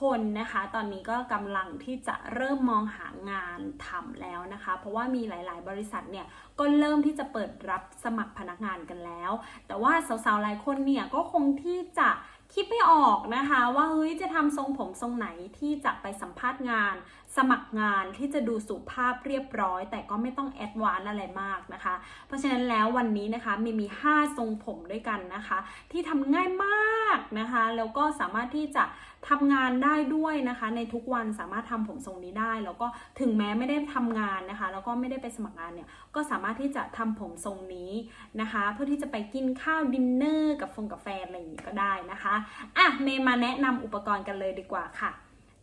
คนนะคะ ตอนนี้ก็กำลังที่จะเริ่มมองหางานทำแล้วนะคะ เพราะว่ามีหลาย ๆ บริษัทเนี่ยก็เริ่มที่จะเปิดรับสมัครพนักงานกันแล้ว แต่ว่าสาว ๆ หลายคนเนี่ยก็คงที่จะคิดไม่ออกนะคะว่าเฮ้ยจะทำทรงผมทรงไหนที่จะไปสัมภาษณ์งาน สมัครงานที่จะดูสุภาพเรียบร้อย แต่ก็ไม่ต้องแอดวานอะไรมากนะคะ เพราะฉะนั้นแล้ววันนี้นะคะมีมี 5 ทรงผมด้วยกันนะคะ ที่ทำง่ายมาก นะคะ แล้วก็สามารถที่จะทำงานได้ด้วยนะคะ ในทุกวันสามารถทำผมทรงนี้ได้ แล้วก็ถึงแม้ไม่ได้ทำงานนะคะ แล้วก็ไม่ได้ไปสมัครงานเนี่ยก็สามารถที่จะทำผมทรงนี้นะคะ เพื่อที่จะไปกินข้าวดินเนอร์กับฟงกับแฟนอะไรอย่างนี้ก็ได้นะคะอะเมย์มาแนะนำอุปกรณ์กันเลยดีกว่าค่ะ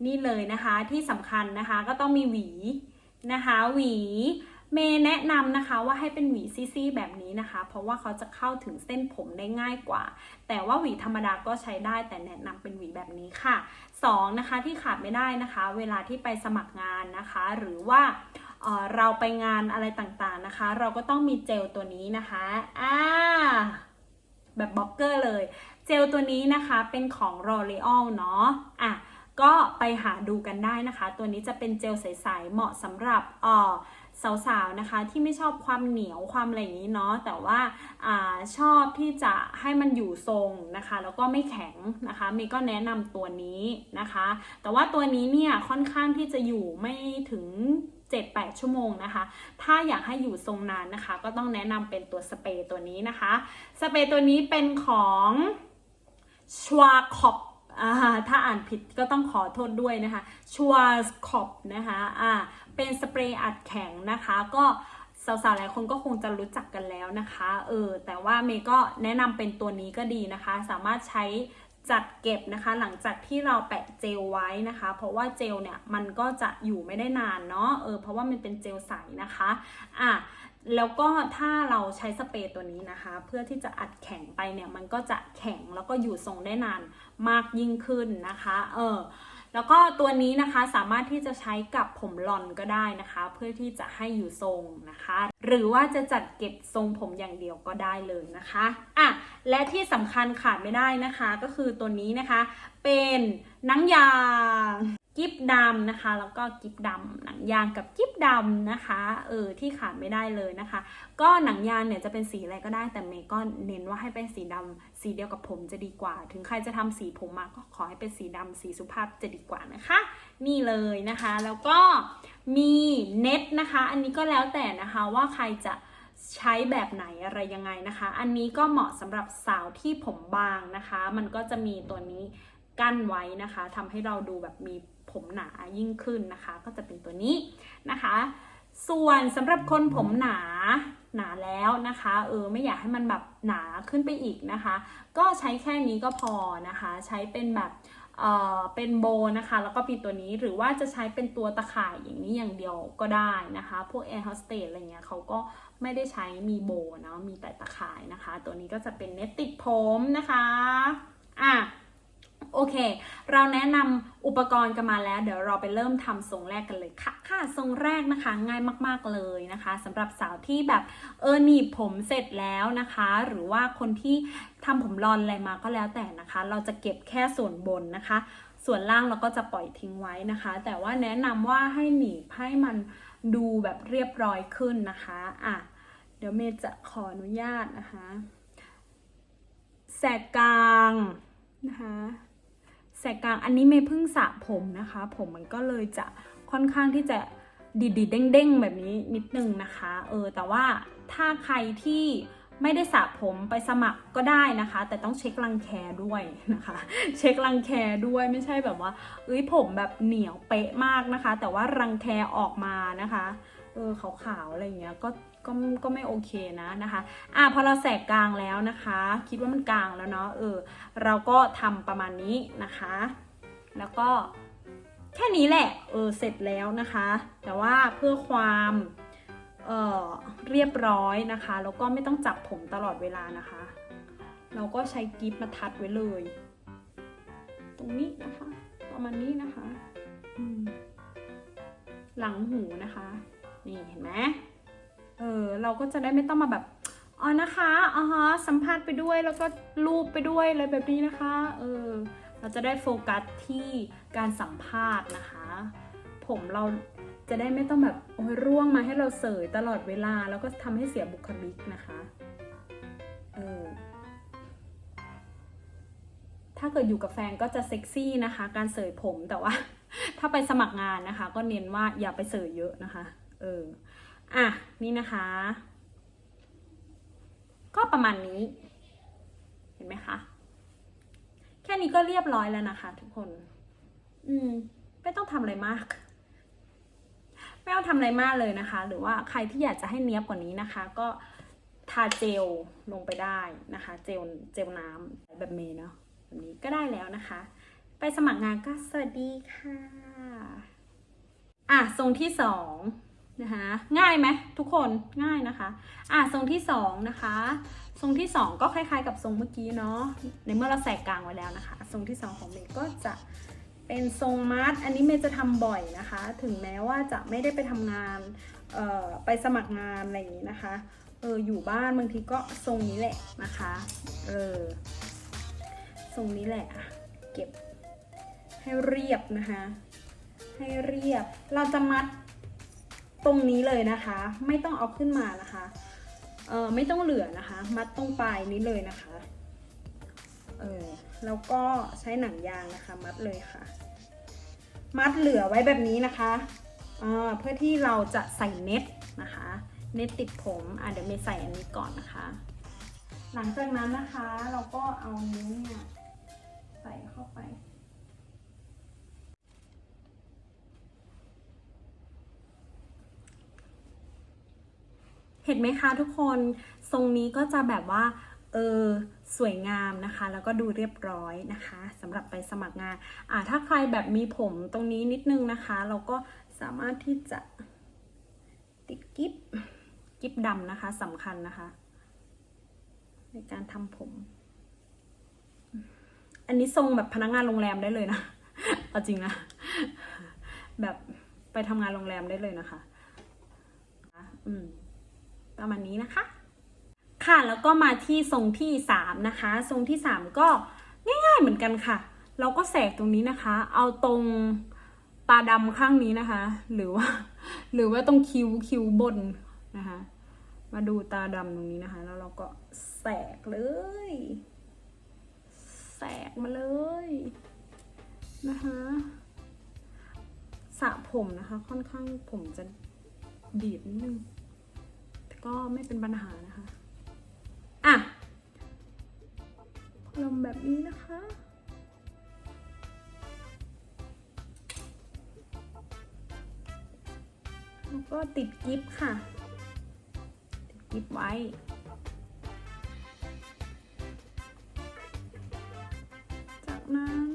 นี่เลยนะคะที่สำคัญนะคะก็ต้องมีหวีนะคะ หวี เมย์แนะนำนะคะว่าให้เป็นหวีซี่ๆแบบนี้นะคะ เพราะว่าเขาจะเข้าถึงเส้นผมได้ง่ายกว่า แต่ว่าหวีธรรมดาก็ใช้ได้ แต่แนะนำเป็นหวีแบบนี้ค่ะสองนะคะที่ขาดไม่ได้นะคะ เวลาที่ไปสมัครงานนะคะ หรือว่าเออเราไปงานอะไรต่างๆนะคะ เราก็ต้องมีเจลตัวนี้นะคะอ่าแบบบล็อกเกอร์เลย เจลตัวนี้นะคะเป็นของ L'Oreal เนาะอะก็ไปหาดูกันได้นะคะ ตัวนี้จะเป็นเจลใสๆเหมาะสำหรับเอ่อ สาวๆนะคะที่ไม่ชอบความเหนียวความอะไรอย่างนี้เนาะแต่ว่าอาชอบที่จะให้มันอยู่ทรงนะคะ แล้วก็ไม่แข็งนะคะมย์ก็แนะนำตัวนี้นะคะ แต่ว่าตัวนี้เนี่ยค่อนข้างที่จะอยู่ไม่ถึง 7-8 ชั่วโมงนะคะ ถ้าอยากให้อยู่ทรงนานนะคะ ก็ต้องแนะนำเป็นตัวสเปรย์ตัวนี้นะคะ สเปรย์ตัวนี้เป็นของชวาคอป ถ้าอ่านผิดก็ต้องขอโทษด้วยนะคะชัวสคอปนะคะอ่าเป็นสเปรย์อัดแข็งนะคะ ก็สาวๆหลายคนก็คงจะรู้จักกันแล้วนะคะเออแต่ว่าเมย์ก็แนะนำเป็นตัวนี้ก็ดีนะคะ สามารถใช้จัดเก็บนะคะ หลังจากที่เราแปะเจลไว้นะคะ เพราะว่าเจลเนี่ยมันก็จะอยู่ไม่ได้นานเนาะเออเพราะว่ามันเป็นเจลใสนะคะอะแล้วก็ถ้าเราใช้สเปรย์ตัวนี้นะคะ เพื่อที่จะอัดแข็งไปเนี่ยมันก็จะแข็งแล้วก็อยู่ทรงได้นาน มากยิ่งขึ้นนะคะเออแล้วก็ตัวนี้นะคะสามารถที่จะใช้กับผมหลอนก็ได้นะคะ เพื่อที่จะให้อยู่ทรงนะคะ หรือว่าจะจัดเก็บทรงผมอย่างเดียวก็ได้เลยนะคะอะและที่สำคัญขาดไม่ได้นะคะ ก็คือตัวนี้นะคะ เป็นหนังยาง กิฟดำนะคะ แล้วก็กิฟดำหนังยางกับกิฟดำนะคะเออที่ขาดไม่ได้เลยนะคะ ก็หนังยางเนี่ยจะเป็นสีอะไรก็ได้แต่เมย์ก็เน้นว่าให้เป็นสีดำสีเดียวกับผมจะดีกว่า ถึงใครจะทำสีผมมาก็ขอให้เป็นสีดำสีสุภาพจะดีกว่านะคะ นี่เลยนะคะ แล้วก็มีเน็ตนะคะ อันนี้ก็แล้วแต่นะคะว่าใครจะใช้แบบไหนอะไรยังไงนะคะ อันนี้ก็เหมาะสำหรับสาวที่ผมบางนะคะ มันก็จะมีตัวนี้กั้นไว้นะคะทำให้เราดูแบบมี ผมหนายิ่งขึ้นนะคะ ก็จะเป็นตัวนี้นะคะ ส่วนสำหรับคนผมหนาหนาแล้วนะคะเออไม่อยากให้มันแบบหนาขึ้นไปอีกนะคะ ก็ใช้แค่นี้ก็พอนะคะ ใช้เป็นแบบเออเป็นโบนะคะ แล้วก็ปีตัวนี้หรือว่าจะใช้เป็นตัวตะข่ายอย่างนี้อย่างเดียวก็ได้นะคะ พวก Air Hostess อะไรเงี้ยเขาก็ไม่ได้ใช้มีโบเนาะมีแต่ตะข่ายนะคะ ตัวนี้ก็จะเป็นเน็ตติดผมนะคะอะ โอเค เราแนะนำอุปกรณ์กันมาแล้ว เดี๋ยวเราไปเริ่มทำทรงแรกกันเลยค่ะ ค่ะ ทรงแรกนะคะง่ายมากๆเลยนะคะสำหรับสาวที่แบบเออหนีบผมเสร็จแล้วนะคะ หรือว่าคนที่ทำผมรอนอะไรมาก็แล้วแต่นะคะ เราจะเก็บแค่ส่วนบนนะคะ ส่วนล่างเราก็จะปล่อยทิ้งไว้นะคะ แต่ว่าแนะนำว่าให้หนีบให้มันดูแบบเรียบร้อยขึ้นนะคะอะเดี๋ยวเมย์จะขออนุญาตนะคะ แสกกลางนะคะ แสกกลางอันนี้เมย์เพิ่งสระผมนะคะ ผมมันก็เลยจะค่อนข้างที่จะดีดีๆเด้งๆ แบบนี้นิดนึงนะคะ เออแต่ว่าถ้าใครที่ไม่ได้สระผมไปสมัครก็ได้นะคะ แต่ต้องเช็ครังแคด้วยนะคะ เช็ครังแคด้วยไม่ใช่แบบว่า เอ้ยผมแบบเหนียวเป๊ะมากนะคะ แต่ว่ารังแคออกมานะคะเออขาวๆอะไรอย่างเงี้ยก็ ก็ก็ไม่โอเคนะนะคะอะพอเราแสกกลางแล้วนะคะ คิดว่ามันกลางแล้วเนาะเออเราก็ทำประมาณนี้นะคะ แล้วก็แค่นี้แหละเออเสร็จแล้วนะคะ แต่ว่าเพื่อความเออเรียบร้อยนะคะแล้วก็ไม่ต้องจับผมตลอดเวลานะคะ เราก็ใช้กิฟมาทัดไว้เลย ตรงนี้นะคะ ประมาณนี้นะคะหลังหูนะคะ นี่เห็นไหม เออเราก็จะได้ไม่ต้องมาแบบอ๋อนะคะอ๋อฮะสัมภาษณ์ไปด้วยแล้วก็รูปไปด้วยอะไรแบบนี้นะคะเออเเราจะได้โฟกัสที่การสัมภาษณ์นะคะ ผมเราจะได้ไม่ต้องแบบโอ้ยร่วงมาให้เราเสยตลอดเวลาแล้วก็ทำให้เสียบุคลิกนะคะเออถ้าเกิดอยู่กับแฟนก็จะเซ็กซี่นะคะ การเสยผมแต่ว่า ถ้าไปสมัครงานนะคะ ก็เน้นว่าอย่าไปเสยเยอะนะคะ เออ อะ นี่นะคะ ก็ประมาณนี้ เห็นไหมคะ แค่นี้ก็เรียบร้อยแล้วนะคะ ทุกคน อืม ไม่ต้องทำอะไรมาก ไม่ต้องทำอะไรมากเลยนะคะ หรือว่าใครที่อยากจะให้เนี้ยบกว่านี้นะคะ ก็ทาเจลลงไปได้นะคะ เจลเจลน้ำแบบเมย์เนาะแบบนี้ก็ได้แล้วนะคะ ไปสมัครงานก็สวัสดีค่ะ อะทรงที่สอง นะคะง่ายไหมทุกคนง่ายนะคะ อะทรงที่สองนะคะ ทรงที่สองก็คล้ายๆกับทรงเมื่อกี้เนาะในเมื่อเราแสกกลางไว้แล้วนะคะ ทรงที่สองของเมย์ก็จะเป็นทรงมัดอันนี้เมย์จะทำบ่อยนะคะ ถึงแม้ว่าจะไม่ได้ไปทำงานเอ่อไปสมัครงานอะไรอย่างนี้นะคะเอออยู่บ้านบางทีก็ทรงนี้แหละนะคะเออทรงนี้แหละเก็บให้เรียบนะคะ ให้เรียบเราจะมัด ตรงนี้เลยนะคะ ไม่ต้องเอาขึ้นมานะคะเออไม่ต้องเหลือนะคะ มัดตรงปลายนี้เลยนะคะเออแล้วก็ใช้หนังยางนะคะ มัดเลยค่ะ มัดเหลือไว้แบบนี้นะคะอ่าเพื่อที่เราจะใส่เน็ตนะคะ เน็ตติดผมอะเดี๋ยวเมย์ใส่อันนี้ก่อนนะคะ หลังจากนั้นนะคะเราก็เอานิ้วเนี่ยใส่เข้าไป เห็นไหมคะทุกคนทรงนี้ก็จะแบบว่าเออสวยงามนะคะ แล้วก็ดูเรียบร้อยนะคะสำหรับไปสมัครงานอ่าถ้าใครแบบมีผมตรงนี้นิดนึงนะคะ เราก็สามารถที่จะติดกิฟกิฟดำนะคะสำคัญนะคะ ในการทำผม อันนี้ทรงแบบพนักงานโรงแรมได้เลยนะเอาจริงนะ แบบไปทำงานโรงแรมได้เลยนะคะอืม ประมาณนี้นะคะ ค่ะแล้วก็มาที่ทรงที่สามนะคะ ทรงที่สามก็ง่ายๆเหมือนกันค่ะ เราก็แสกตรงนี้นะคะ เอาตรงตาดำข้างนี้นะคะ หรือว่า หรือว่าตรงคิ้วคิ้วบนนะคะ มาดูตาดำตรงนี้นะคะ แล้วเราก็แสกเลย แสกมาเลยนะคะสระผมนะคะ ค่อนข้างผมจะบีบนิดนึง ก็ไม่เป็นปัญหานะคะ อะลมแบบนี้นะคะแล้วก็ติดกิฟต์ค่ะ ติดกิฟต์ไว้จากนั้น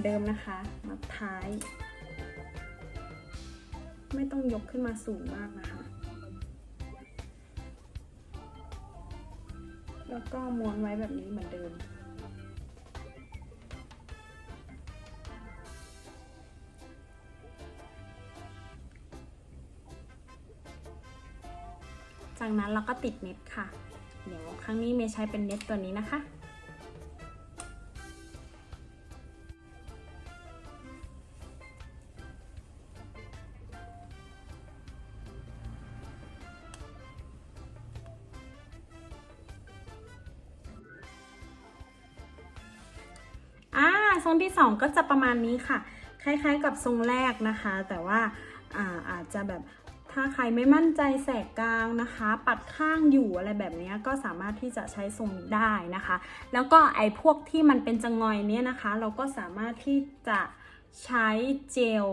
อนเดิมนะคะมัดท้าย ไม่ต้องยกขึ้นมาสูงมากนะคะ แล้วก็ม้วนไว้แบบนี้เหมือนเดิม จากนั้นเราก็ติดเน็ตค่ะ เดี๋ยวครั้งนี้เมย์ใช้เป็นเน็ตตัวนี้นะคะ 2 ก็จะประมาณนี้ค่ะ คล้ายๆกับทรงแรกนะคะ แต่ว่าอาอาจจะแบบถ้าใครไม่มั่นใจแสกกลางนะคะ ปัดข้างอยู่อะไรแบบนี้ก็สามารถที่จะใช้ทรงได้นะคะ แล้วก็ไอ้พวกที่มันเป็นจังงอยเนี้ยนะคะ เราก็สามารถที่จะใช้เจล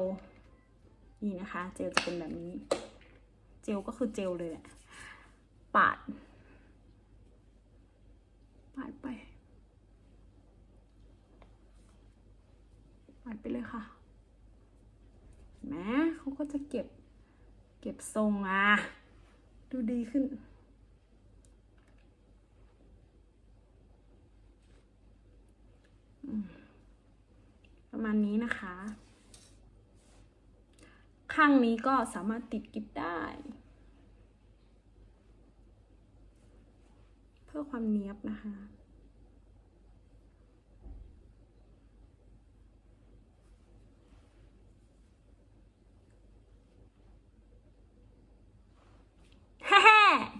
นี่นะคะ เจลจะเป็นแบบนี้ เจลก็คือเจลเลยแหละปัดปาดไป ปาดไปเลยค่ะเห็นไหมเขาก็จะเก็บ เก็บทรงอะ ดูดีขึ้นประมาณนี้นะคะ ข้างนี้ก็สามารถติดกิฟได้ เพื่อความเนียบนะคะ แฮ่ๆ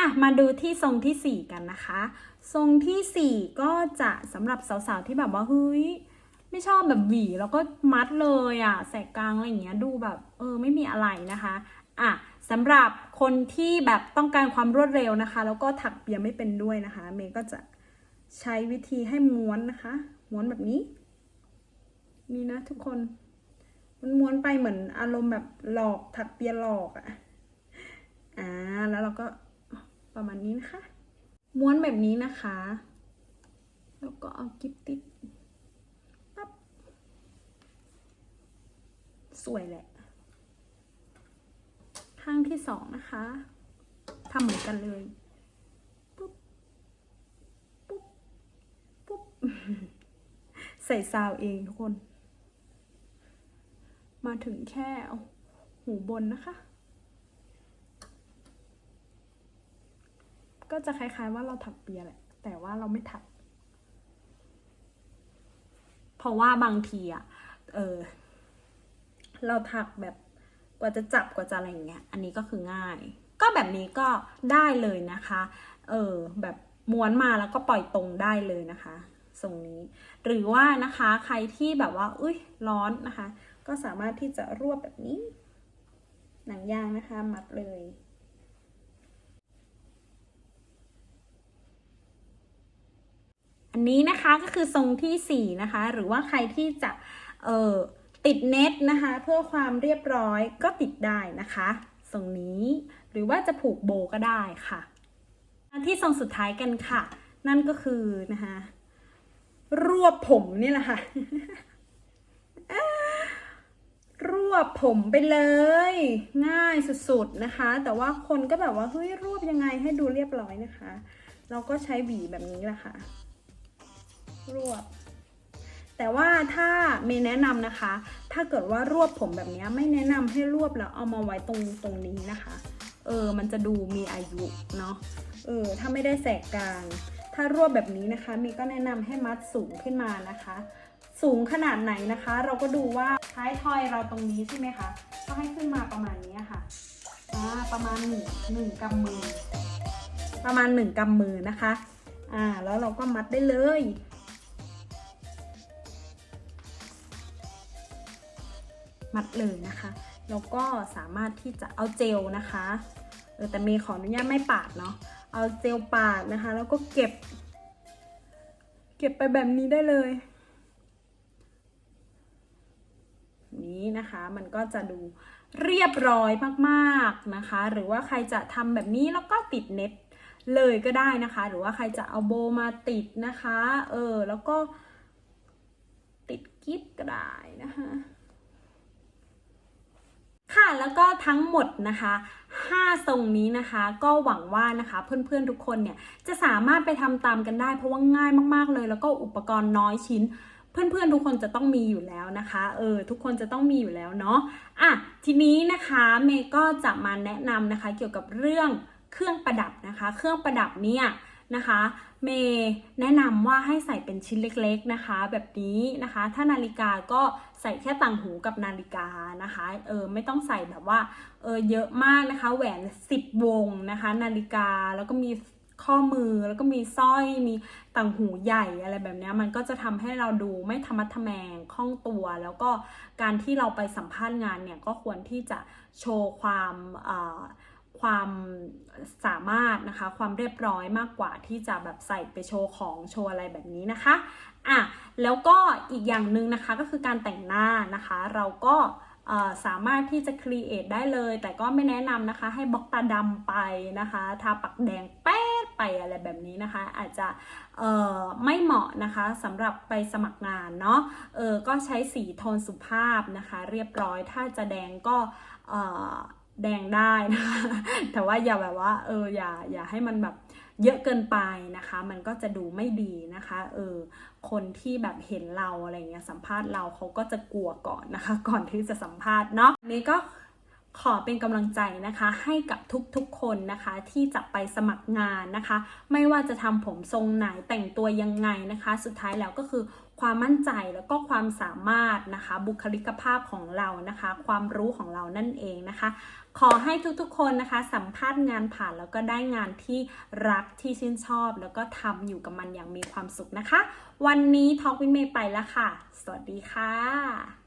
อะมาดูที่ทรงที่ 4 กันนะคะ ทรงทีสี่ 4 ก็จะสำหรับสาวๆที่แบบว่าเฮ้ยไม่ชอบแบบหวีแล้วก็มัดเลยอะ่ะแสกกลางอะไรอย่างเงี้ยดูแบบเออไม่มีอะไรนะคะอะสำหรับคนที่แบบต้องการความรวดเร็วนะคะ แล้วก็ถักเปียไม่เป็นด้วยนะคะ เมย์ก็จะใช้วิธีให้ม้วนนะคะ ม้วนแบบนี้ นี่นะทุกคนมันม้วนไปเหมือนอารมณ์แบบหลอกถักเปียหลอกอะ่ะอ่าแล้วเราก็ ประมาณนี้นะคะ ม้วนแบบนี้นะคะ แล้วก็เอากิ๊บติดปั๊บสวยแหละ ข้างที่สองนะคะทำเหมือนกันเลยปุ๊บปุ๊บปุ๊บใส่ซาวเองทุกคน มาถึงแค่หูบนนะคะ จะคล้ายๆว่าเราถักเปียแหละ แต่ว่าเราไม่ถัก เพราะว่าบางทีอะเออ เราถักแบบกว่าจะจับกว่าจะอะไรอย่างเงี้ย อันนี้ก็คือง่าย ก็แบบนี้ก็ได้เลยนะคะ เออ แบบม้วนมาแล้วก็ปล่อยตรงได้เลยนะคะทรงนี้ หรือว่านะคะใครที่แบบว่า อุ้ยร้อนนะคะ ก็สามารถที่จะรวบแบบนี้ หนังยางนะคะ มัดเลย อันนี้นะคะก็คือทรงที่ 4 นะคะ หรือว่าใครที่จะเอ่อติดเน็ตนะคะ เพื่อความเรียบร้อยก็ติดได้นะคะทรงนี้หรือว่าจะผูกโบก็ได้ค่ะที่ทรงสุดท้ายกันค่ะ นั่นก็คือนะคะรวบผมนี่แหละค่ะรวบผมไปเลย ง่ายสุดๆนะคะ แต่ว่าคนก็แบบว่าเฮ้ยรวบยังไงให้ดูเรียบร้อยนะคะ เราก็ใช้หวีแบบนี้แหละค่ะ รวบ แต่ว่าถ้ามย์แนะนำนะคะ ถ้าเกิดว่ารวบผมแบบนี้ไม่แนะนำให้รวบแล้วเอามาไว้ตรงตรงนี้นะคะ เออ มันจะดูมีอายุเนาะ เออ ถ้าไม่ได้แสกกลาง ถ้ารวบแบบนี้นะคะมย์ก็แนะนำให้มัดสูงขึ้นมานะคะ สูงขนาดไหนนะคะ เราก็ดูว่าท้ายทอยเราตรงนี้ใช่ไหมคะ ก็ให้ขึ้นมาประมาณนี้ค่ะอ่าประมาณหนึ่งหนึ่งกำมือ ประมาณหนึ่งกำมือนะคะ อ่า แล้วเราก็มัดได้เลย มัดเลยนะคะ แล้วก็สามารถที่จะเอาเจลนะคะเออแต่เมย์ขออนุญาตไม่ปาดเนาะ เอาเจลปาดนะคะ แล้วก็เก็บ เก็บไปแบบนี้ได้เลย นี้นะคะ มันก็จะดูเรียบร้อยมากๆนะคะ หรือว่าใครจะทำแบบนี้แล้วก็ติดเน็ตเลยก็ได้นะคะ หรือว่าใครจะเอาโบมาติดนะคะ เออ แล้วก็ติดกิ๊บก็ได้นะคะ ค่ะแล้วก็ทั้งหมดนะคะ5ทรงนี้นะคะก็หวังว่านะคะเพื่อนๆทุกคนเนี่ยจะสามารถไปทำตามกันได้ เพราะว่าง่ายมากๆเลย แล้วก็อุปกรณ์น้อยชิ้น เพื่อนๆทุกคนจะต้องมีอยู่แล้วนะคะเออทุกคนจะต้องมีอยู่แล้วเนาะอะทีนี้นะคะเมย์ก็จะมาแนะนำนะคะเกี่ยวกับเรื่องเครื่องประดับนะคะ เครื่องประดับเนี่ยนะคะ เมย์แนะนำว่าให้ใส่เป็นชิ้นเล็กๆนะคะ แบบนี้นะคะ ถ้านาฬิกาก็ใส่แค่ต่างหูกับนาฬิกานะคะเออไม่ต้องใส่แบบว่าเออเยอะมากนะคะ แหวน 10 วงนะคะ นาฬิกาแล้วก็มีข้อมือแล้วก็มีสร้อยมีต่างหูใหญ่อะไรแบบนี้มันก็จะทำให้เราดูไม่ธรรมัดทแมงคล่องตัว แล้วก็การที่เราไปสัมภาษณ์งานเนี่ยก็ควรที่จะโชว์ความเอ่อ ความสามารถนะคะ ความเรียบร้อยมากกว่าที่จะแบบใส่ไปโชว์ของโชว์อะไรแบบนี้นะคะอะแล้วก็อีกอย่างหนึ่งนะคะก็คือการแต่งหน้านะคะ เราก็สามารถที่จะครีเอทได้เลย แต่ก็ไม่แนะนำนะคะ ให้บล็อกตาดำไปนะคะ ทาปักแดงแป๊ดไปอะไรแบบนี้นะคะ อาจจะไม่เหมาะนะคะสำหรับไปสมัครงานเนาะเออก็ใช้สีโทนสุภาพนะคะ เรียบร้อยถ้าจะแดงก็ แดงได้นะคะ แต่ว่าอย่าแบบว่าเอออย่าอย่าให้มันแบบเยอะเกินไปนะคะ มันก็จะดูไม่ดีนะคะเออคนที่แบบเห็นเราอะไรเงี้ยสัมภาษณ์เราเขาก็จะกลัวก่อนนะคะ ก่อนที่จะสัมภาษณ์เนาะนี่ก็ขอเป็นกำลังใจนะคะ ให้กับทุกๆคนนะคะ ที่จะไปสมัครงานนะคะ ไม่ว่าจะทำผมทรงไหนแต่งตัวยังไงนะคะ สุดท้ายแล้วก็คือ ความมั่นใจแล้วก็ความสามารถนะคะ บุคลิกภาพของเรานะคะ ความรู้ของเรานั่นเองนะคะ ขอให้ทุกๆคนนะคะ สัมภาษณ์งานผ่านแล้วก็ได้งานที่รักที่ชื่นชอบ แล้วก็ทำอยู่กับมันอย่างมีความสุขนะคะ วันนี้ท็อกวินเมย์ไปแล้วค่ะ สวัสดีค่ะ